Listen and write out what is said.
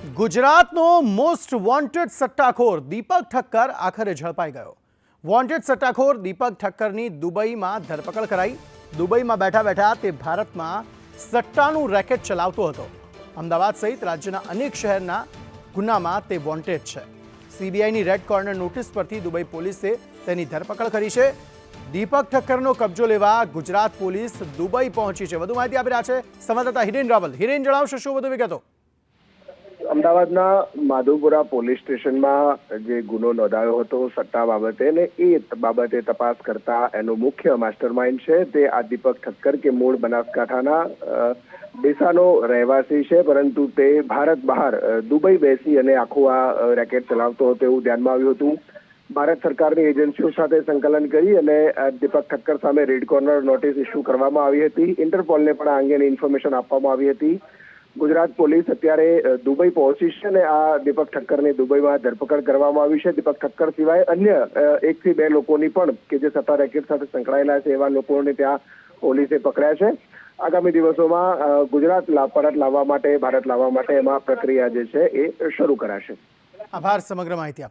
ગુજરાતનો most wanted સટ્ટાખોર દીપક ઠક્કર આખરે ઝડપાઈ ગયો. વોન્ટેડ સટ્ટાખોર દીપક ઠક્કરની દુબઈમાં ધરપકડ કરાઈ. દુબઈમાં બેઠા બેઠા તે ભારતમાં સટ્ટાનું રેકેટ ચલાવતો હતો. અમદાવાદ સહિત રાજ્યના અનેક શહેરના ગુનામાં તે વોન્ટેડ છે. સીબીઆઈની રેડ કોર્નર નોટિસ પરથી દુબઈ પોલીસે તેની ધરપકડ કરી છે. દીપક ઠક્કરનો કબજો લેવા ગુજરાત પોલીસ દુબઈ પહોંચી છે. વધુ માહિતી આપી રહ્યા છે સંવાદદાતા હિરેન રાવલ. હિરેન, જણાવશો શું વધુ વિગતો? અમદાવાદના માધુપુરા પોલીસ સ્ટેશનમાં જે ગુનો નોંધાયો હતો સટ્ટા બાબતે ને એ બાબતે તપાસ કરતા એનો મુખ્ય માસ્ટરમાઇન્ડ છે તે આ દીપક ઠક્કર કે મૂળ બનાસકાંઠાના દેસાનો રહેવાસી છે. પરંતુ તે ભારત બહાર દુબઈ બેસી અને આખું આ રેકેટ ચલાવતો હતો એવું ધ્યાનમાં આવ્યું હતું. ભારત સરકારની એજન્સીઓ સાથે સંકલન કરી અને દીપક ઠક્કર સામે રેડ કોર્નર નોટિસ ઇસ્યુ કરવામાં આવી હતી. ઇન્ટરપોલને પણ આ અંગેની ઇન્ફોર્મેશન આપવામાં આવી હતી. ગુજરાત પોલીસ અત્યારે દુબઈ પહોંચી છે અને આ દીપક ઠક્કરની દુબઈમાં ધરપકડ કરવામાં આવી છે. દીપક ઠક્કર સિવાય અન્ય એકથી બે લોકોની પણ કે જે સત્તા રેકેટ સાથે સંકળાયેલા છે એવા લોકોને ત્યાં પોલીસે પકડ્યા છે. આગામી દિવસોમાં ગુજરાત પરત લાવવા માટે, ભારત લાવવા માટે એમાં પ્રક્રિયા જે છે એ શરૂ કરાશે. આભાર, સમગ્ર માહિતી